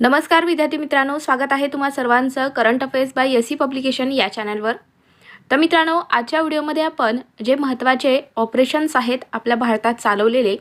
नमस्कार विद्यार्थी मित्रांनो. स्वागत आहे तुम्हा सर्वांचं current affairs by S C publication या चॅनलवर. तर मित्रांनो आजच्या व्हिडिओमध्ये आपण जे महत्त्वाचे ऑपरेशन्स आहेत आपल्या भारतात चालवलेले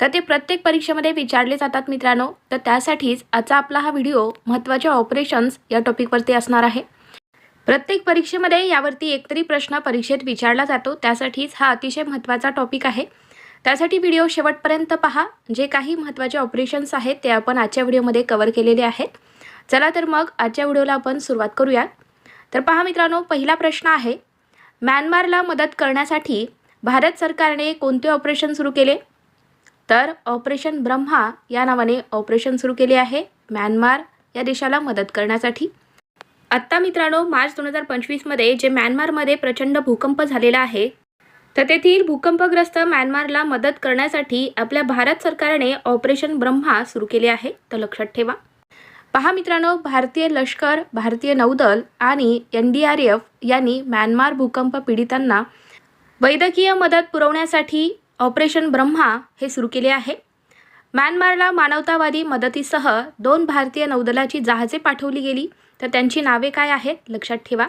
तर ते प्रत्येक परीक्षेमध्ये विचारले जातात मित्रांनो. तर त्यासाठीच आजचा आपला हा व्हिडिओ महत्त्वाचे ऑपरेशन्स या टॉपिकवरती असणार आहे. प्रत्येक परीक्षेमध्ये यावरती एकतरी प्रश्न परीक्षेत विचारला जातो. त्यासाठीच हा अतिशय महत्त्वाचा टॉपिक आहे. त्यासाठी व्हिडिओ शेवटपर्यंत पहा. जे काही महत्त्वाचे ऑपरेशन्स आहेत ते आपण आजच्या व्हिडिओमध्ये कवर केलेले आहेत. चला तर मग आजच्या व्हिडिओला आपण सुरुवात करूयात. तर पहा मित्रांनो पहिला प्रश्न आहे म्यानमारला मदत करण्यासाठी भारत सरकारने कोणते ऑपरेशन सुरू केले? तर ऑपरेशन ब्रह्मा या नावाने ऑपरेशन सुरू केले आहे म्यानमार या देशाला मदत करण्यासाठी. आत्ता मित्रांनो मार्च दोन हजार पंचवीसमध्ये जे म्यानमारमध्ये प्रचंड भूकंप झालेला आहे तर तेथील भूकंपग्रस्त म्यानमारला मदत करण्यासाठी आपल्या भारत सरकारने ऑपरेशन ब्रह्मा सुरू केले आहे. तर लक्षात ठेवा. पहा मित्रांनो भारतीय लष्कर भारतीय नौदल आणि एन डी आर एफ यांनी म्यानमार भूकंप पीडितांना वैद्यकीय मदत पुरवण्यासाठी ऑपरेशन ब्रह्मा हे सुरू केले आहे. म्यानमारला मानवतावादी मदतीसह दोन भारतीय नौदलाची जहाजे पाठवली गेली. तर त्यांची नावे काय आहेत? लक्षात ठेवा.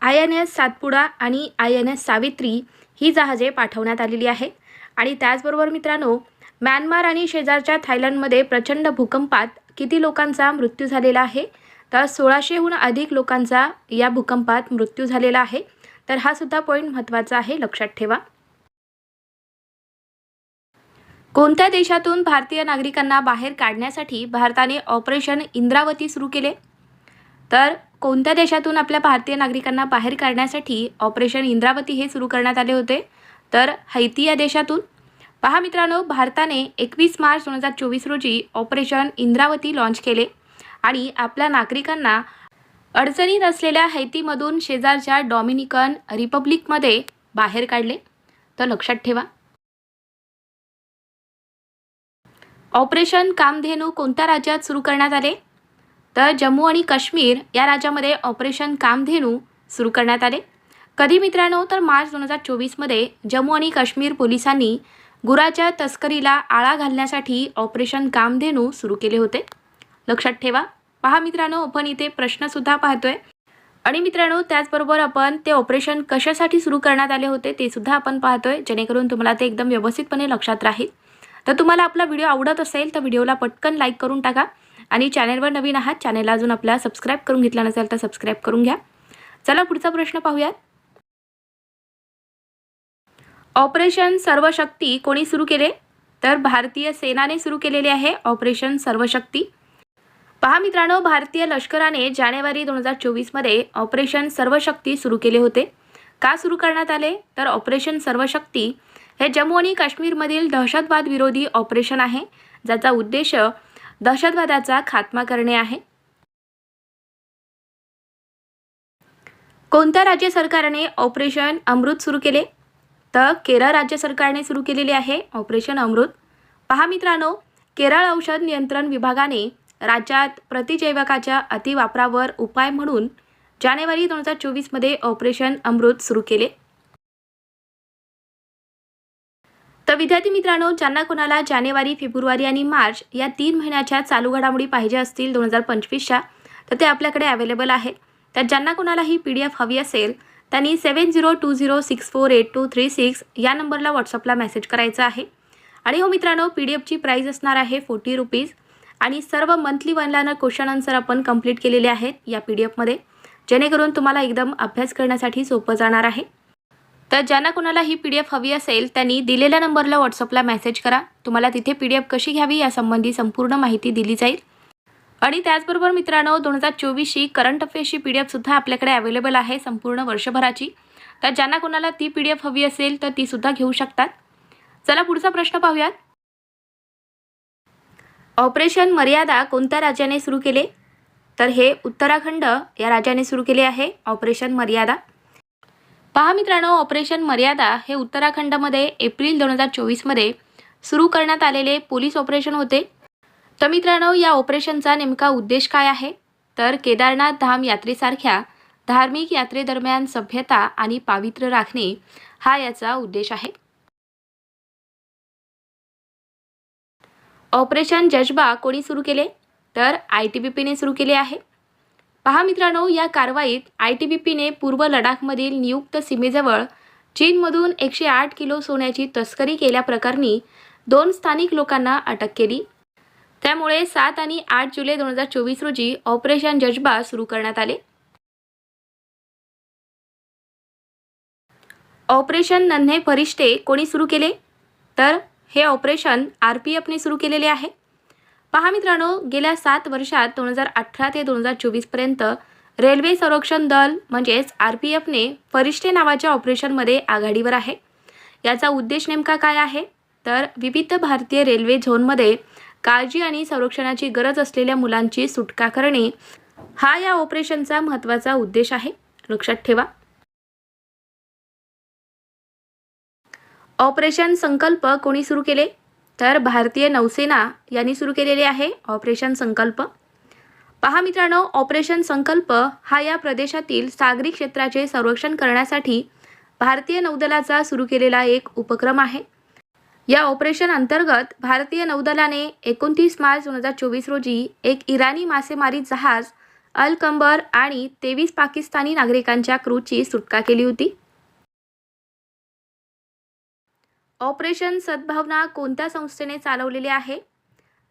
आय एन एस सातपुडा आणि आय एन एस सावित्री ही जहाजे पाठवण्यात आलेली आहे. आणि त्याचबरोबर मित्रांनो म्यानमार आणि शेजारच्या थायलंडमध्ये प्रचंड भूकंपात किती लोकांचा मृत्यू झालेला आहे? तर सोळाशेहून अधिक लोकांचा या भूकंपात मृत्यू झालेला आहे. तर हा सुद्धा पॉईंट महत्त्वाचा आहे लक्षात ठेवा. कोणत्या देशातून भारतीय नागरिकांना बाहेर काढण्यासाठी भारताने ऑपरेशन इंद्रावती सुरू केले? तर कोणत्या देशातून आपल्या भारतीय नागरिकांना बाहेर काढण्यासाठी ऑपरेशन इंद्रावती हे सुरू करण्यात आले होते? तर हैती या देशातून. पहा मित्रांनो भारताने एकवीस मार्च दोन हजार चोवीस रोजी ऑपरेशन इंद्रावती लॉन्च केले आणि आपल्या नागरिकांना अडचणीत असलेल्या हैतीमधून शेजारच्या डॉमिनिकन रिपब्लिकमध्ये बाहेर काढले. तर लक्षात ठेवा. ऑपरेशन कामधेनू कोणत्या राज्यात सुरू करण्यात आले? तर जम्मू आणि काश्मीर या राज्यामध्ये ऑपरेशन कामधेनू सुरू करण्यात आले. कधी मित्रांनो तर मार्च दोन हजार चोवीसमध्ये जम्मू आणि काश्मीर पोलिसांनी गुराच्या तस्करीला आळा घालण्यासाठी ऑपरेशन कामधेनू सुरू केले होते. लक्षात ठेवा पहा मित्रांनो आपण इथे प्रश्नसुद्धा पाहतोय. आणि मित्रांनो त्याचबरोबर आपण ते ऑपरेशन कशासाठी सुरू करण्यात आले होते ते सुद्धा आपण पाहतोय जेणेकरून तुम्हाला ते एकदम व्यवस्थितपणे लक्षात राहील. तर तुम्हाला आपला व्हिडिओ आवडत असेल तर व्हिडिओला पटकन लाईक करून टाका. आणि चॅनेलवर नवीन आहात चॅनेलला अजून आपला सबस्क्राईब करून घेतला नसेल तर सबस्क्राईब करून घ्या. चला पुढचा प्रश्न पाहूयात. ऑपरेशन सर्वशक्ती कोणी सुरू केले? तर भारतीय सेनाने सुरू केलेले आहे ऑपरेशन सर्वशक्ती. पहा मित्रांनो भारतीय लष्कराने जानेवारी दोन हजार चोवीसमध्ये ऑपरेशन सर्वशक्ती सुरू केले होते. का सुरू करण्यात आले? तर ऑपरेशन सर्वशक्ती हे जम्मू आणि काश्मीरमधील दहशतवाद विरोधी ऑपरेशन आहे ज्याचा उद्देश दहशतवादाचा खात्मा करणे आहे? कोणत्या राज्य सरकारने ऑपरेशन अमृत सुरू केले? तर केरळ राज्य सरकारने सुरू केलेले आहे ऑपरेशन अमृत. पहा मित्रांनो केरळ औषध नियंत्रण विभागाने राज्यात प्रतिजैवकाच्या अतिवापरावर उपाय म्हणून जानेवारी दोन हजार चोवीसमध्ये ऑपरेशन अमृत सुरू केले. तर विद्यार्थी मित्रांनो ज्यांना कोणाला जानेवारी फेब्रुवारी आणि मार्च या तीन महिन्याच्या चालू घडामोडी पाहिजे असतील दोन हजार पंचवीसच्या तर ते आपल्याकडे अवेलेबल आहे. तर ज्यांना कोणाला ही पी डी एफ हवी असेल त्यांनी seven zero two zero six four eight two three six या नंबरला व्हॉट्सअपला मेसेज करायचा आहे. आणि हो मित्रांनो पी डी एफची प्राईज असणार आहे फोर्टी रुपीज आणि सर्व मंथली वनलानं क्वेश्चन आन्सर आपण कंप्लीट केलेले आहेत या पी डी एफमध्ये जेणेकरून तुम्हाला एकदम अभ्यास करण्यासाठी सोपं जाणार आहे. तर ज्यांना कोणाला ही पी डी एफ हवी असेल त्यांनी दिलेल्या नंबरला व्हॉट्सअपला मेसेज करा. तुम्हाला तिथे पी डी एफ कशी घ्यावी यासंबंधी संपूर्ण माहिती दिली जाईल. आणि त्याचबरोबर मित्रांनो दोन हजार चोवीसची करंट अफेअर्सची पी डी एफसुद्धा आपल्याकडे अवेलेबल आहे संपूर्ण वर्षभराची. तर ज्यांना कोणाला ती पी डी एफ हवी असेल तर तीसुद्धा घेऊ शकतात. चला पुढचा प्रश्न पाहूयात. ऑपरेशन मर्यादा कोणत्या राज्याने सुरू केले? तर हे उत्तराखंड या राज्याने सुरू केले आहे ऑपरेशन मर्यादा. पहा मित्रांनो ऑपरेशन मर्यादा हे उत्तराखंडमध्ये एप्रिल दोन हजार चोवीसमध्ये सुरू करण्यात आलेले पोलीस ऑपरेशन होते. तर मित्रांनो या ऑपरेशनचा नेमका उद्देश काय आहे? तर केदारनाथ धाम यात्रेसारख्या धार्मिक यात्रेदरम्यान सभ्यता आणि पावित्र्य राखणे हा याचा उद्देश आहे. ऑपरेशन जज्बा कोणी सुरू केले? तर आय टी बी पीने सुरू केले आहे. पहा मित्रांनो या कारवाईत आय टी बी पीने पूर्व लडाखमधील नियुक्त सीमेजवळ चीनमधून एकशे आठ किलो सोन्याची तस्करी केल्याप्रकरणी दोन स्थानिक लोकांना अटक केली. त्यामुळे सात आणि आठ जुलै दोन हजार चोवीस रोजी ऑपरेशन जज्बा सुरू करण्यात आले. ऑपरेशन नन्हे फरिश्ते कोणी सुरू केले? तर हे ऑपरेशन आर पी एफने सुरू केलेले आहे. पहा मित्रांनो गेल्या सात वर्षात दोन हजार अठरा ते दोन हजार चोवीसपर्यंत रेल्वे संरक्षण दल म्हणजेच आर पी एफने फरिश्ते नावाच्या ऑपरेशनमध्ये आघाडीवर आहे. याचा उद्देश नेमका काय आहे? तर विविध भारतीय रेल्वे झोनमध्ये काळजी आणि संरक्षणाची गरज असलेल्या मुलांची सुटका करणे हा या ऑपरेशनचा महत्त्वाचा उद्देश आहे. लक्षात ठेवा. ऑपरेशन संकल्प कोणी सुरू केले? तर भारतीय नौसेना यांनी सुरू केलेले आहे ऑपरेशन संकल्प. पहा मित्रांनो ऑपरेशन संकल्प हा या प्रदेशातील सागरी क्षेत्राचे संरक्षण करण्यासाठी भारतीय नौदलाचा सुरू केलेला एक उपक्रम आहे. या ऑपरेशन अंतर्गत भारतीय नौदलाने एकोणतीस मार्च दोन हजार चोवीस रोजी एक इराणी मासेमारी जहाज अल कंबर आणि तेवीस पाकिस्तानी नागरिकांच्या क्रूची सुटका केली होती. ऑपरेशन सद्भावना कोणत्या संस्थेने चालवलेले आहे?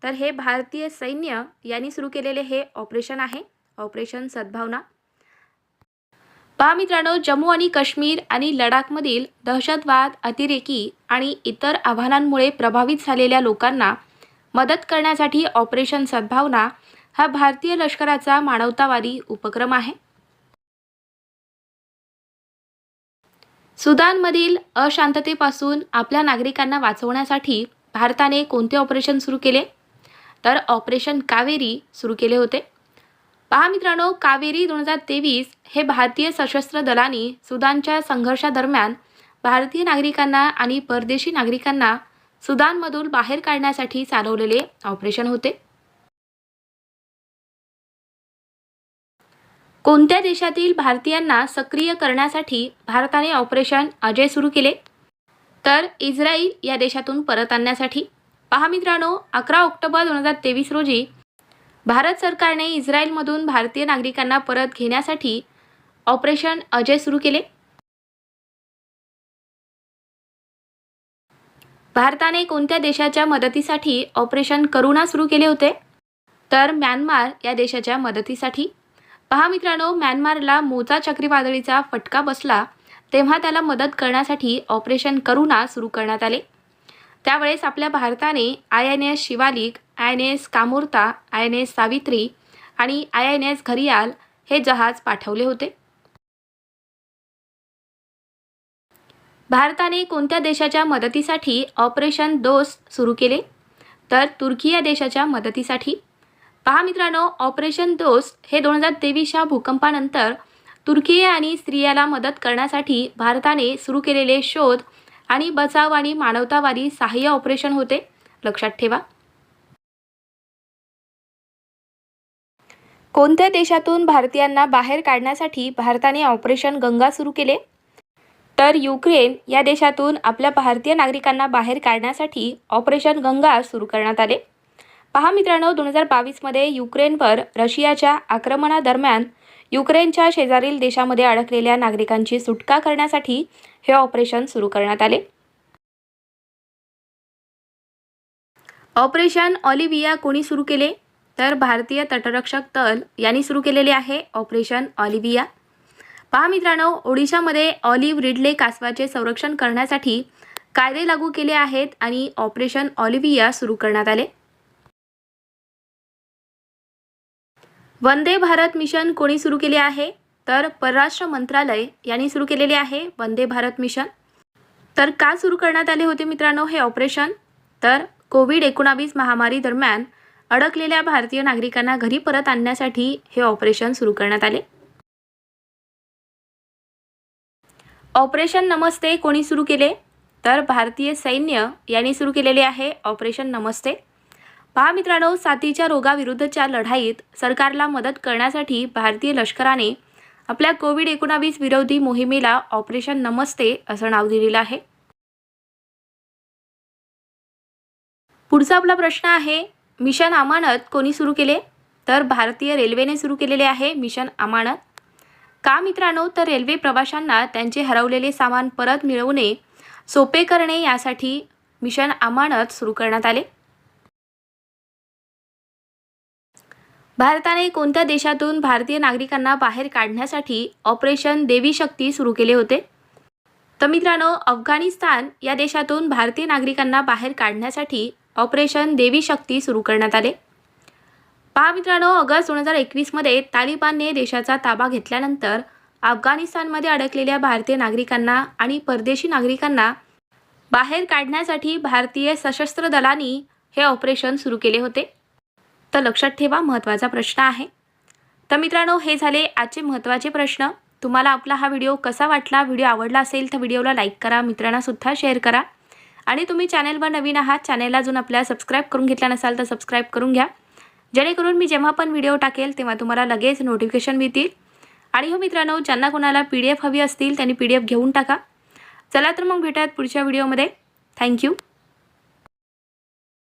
तर हे भारतीय सैन्य यांनी सुरू केलेले हे ऑपरेशन आहे. ऑपरेशन सद्भावना. पहा मित्रांनो जम्मू आणि काश्मीर आणि लडाखमधील दहशतवाद अतिरेकी आणि इतर आव्हानांमुळे प्रभावित झालेल्या लोकांना मदत करण्यासाठी ऑपरेशन सद्भावना हा भारतीय लष्कराचा मानवतावादी उपक्रम आहे. सुदानमधील अशांततेपासून आपल्या नागरिकांना वाचवण्यासाठी भारताने कोणते ऑपरेशन सुरू केले? तर ऑपरेशन कावेरी सुरू केले होते. पहा मित्रांनो कावेरी दोन हजार तेवीस हे भारतीय सशस्त्र दलांनी सुदानच्या संघर्षादरम्यान भारतीय नागरिकांना आणि परदेशी नागरिकांना सुदानमधून बाहेर काढण्यासाठी चालवलेले ऑपरेशन होते. कोणत्या देशातील भारतीयांना सक्रिय करण्यासाठी भारताने ऑपरेशन अजय सुरू केले? तर इस्रायल या देशातून परत आणण्यासाठी. पहा मित्रांनो अकरा ऑक्टोबर दोन हजार तेवीस रोजी भारत सरकारने इस्रायलमधून भारतीय नागरिकांना परत घेण्यासाठी ऑपरेशन अजय सुरू केले. भारताने कोणत्या देशाच्या मदतीसाठी ऑपरेशन करुणा सुरू केले होते? तर म्यानमार या देशाच्या मदतीसाठी. पहा मित्रांनो म्यानमारला मोजा चक्रीवादळीचा फटका बसला तेव्हा त्याला मदत करण्यासाठी ऑपरेशन करुणा सुरू करण्यात आले. त्यावेळेस आपल्या भारताने I N S Shivalik I N S Kamorta I N S Savitri आणि आय एन एस घरियाल हे जहाज पाठवले होते. भारताने कोणत्या देशाच्या मदतीसाठी ऑपरेशन दोस सुरू केले? तर तुर्की या देशाच्या मदतीसाठी पहा मित्रांनो ऑपरेशन दोस्त हे दोन हजार तेवीसच्या भूकंपानंतर तुर्की आणि स्त्रियाला मदत करण्यासाठी भारताने सुरू केलेले शोध आणि बचाव आणि मानवतावादी सहाय्य ऑपरेशन होते. लक्षात ठेवा. कोणत्या देशातून भारतीयांना बाहेर काढण्यासाठी भारताने ऑपरेशन गंगा सुरू केले? तर युक्रेन या देशातून आपल्या भारतीय नागरिकांना बाहेर काढण्यासाठी ऑपरेशन गंगा सुरू करण्यात आले. पहा मित्रांनो दोन हजार बावीसमध्ये युक्रेनवर रशियाच्या आक्रमणादरम्यान युक्रेनच्या शेजारील देशामध्ये अडकलेल्या नागरिकांची सुटका करण्यासाठी हे ऑपरेशन सुरू करण्यात आले. ऑपरेशन ऑलिव्हिया कोणी सुरू केले? तर भारतीय तटरक्षक दल यांनी सुरू केलेले आहे ऑपरेशन ऑलिव्हिया. पहा मित्रांनो ओडिशामध्ये ऑलिव्ह रिडले कासवाचे संरक्षण करण्यासाठी कायदे लागू केले आहेत आणि ऑपरेशन ऑलिव्हिया सुरू करण्यात आले. वंदे भारत मिशन कोणी सुरू केले आहे? तर परराष्ट्र मंत्रालय यांनी सुरू केलेले आहे वंदे भारत मिशन. तर का सुरू करण्यात आले होते मित्रांनो हे ऑपरेशन? तर कोविड एकोणावीस महामारी दरम्यान अडकलेल्या भारतीय नागरिकांना घरी परत आणण्यासाठी हे ऑपरेशन सुरू करण्यात आले. ऑपरेशन नमस्ते कोणी सुरू केले? तर भारतीय सैन्य यांनी सुरू केलेले आहे ऑपरेशन नमस्ते. पहा मित्रांनो साथीच्या रोगाविरुद्धच्या लढाईत सरकारला मदत करण्यासाठी भारतीय लष्कराने आपल्या कोविड एकोणावीस विरोधी मोहिमेला ऑपरेशन नमस्ते असं नाव दिलेलं आहे. पुढचा आपला प्रश्न आहे मिशन अमानत कोणी सुरू केले? तर भारतीय रेल्वेने सुरू केलेले आहे मिशन अमानत. का मित्रांनो तर रेल्वे प्रवाशांना त्यांचे हरवलेले सामान परत मिळवणे सोपे करणे यासाठी मिशन अमानत सुरू करण्यात आले. भारताने कोणत्या देशातून भारतीय नागरिकांना बाहेर काढण्यासाठी ऑपरेशन देवी शक्ती सुरू केले होते? तर मित्रांनो अफगाणिस्तान या देशातून भारतीय नागरिकांना बाहेर काढण्यासाठी ऑपरेशन देवी शक्ती सुरू करण्यात आले. पहा मित्रांनो ऑगस्ट दोन हजार एकवीसमध्ये तालिबानने देशाचा ताबा घेतल्यानंतर अफगाणिस्तानमध्ये अडकलेल्या भारतीय नागरिकांना आणि परदेशी नागरिकांना बाहेर काढण्यासाठी भारतीय सशस्त्र दलांनी हे ऑपरेशन सुरू केले होते. तर लक्षात ठेवा महत्त्वाचा प्रश्न आहे. तर मित्रांनो हे झाले आजचे महत्त्वाचे प्रश्न. तुम्हाला आपला हा व्हिडिओ कसा वाटला व्हिडिओ आवडला असेल तर व्हिडिओला लाईक करा मित्रांनासुद्धा शेअर करा. आणि तुम्ही चॅनेलवर नवीन आहात चॅनेलला अजून आपल्या सबस्क्राईब करून घेतला नसाल तर सबस्क्राईब करून घ्या. जेणेकरून मी जेव्हा पण व्हिडिओ टाकेल तेव्हा तुम्हाला लगेच नोटिफिकेशन मिळतील. आणि हो मित्रांनो ज्यांना कोणाला पी डी एफ हवी असतील त्यांनी पी डी एफ घेऊन टाका. चला तर मग भेटूयात पुढच्या व्हिडिओमध्ये. थँक्यू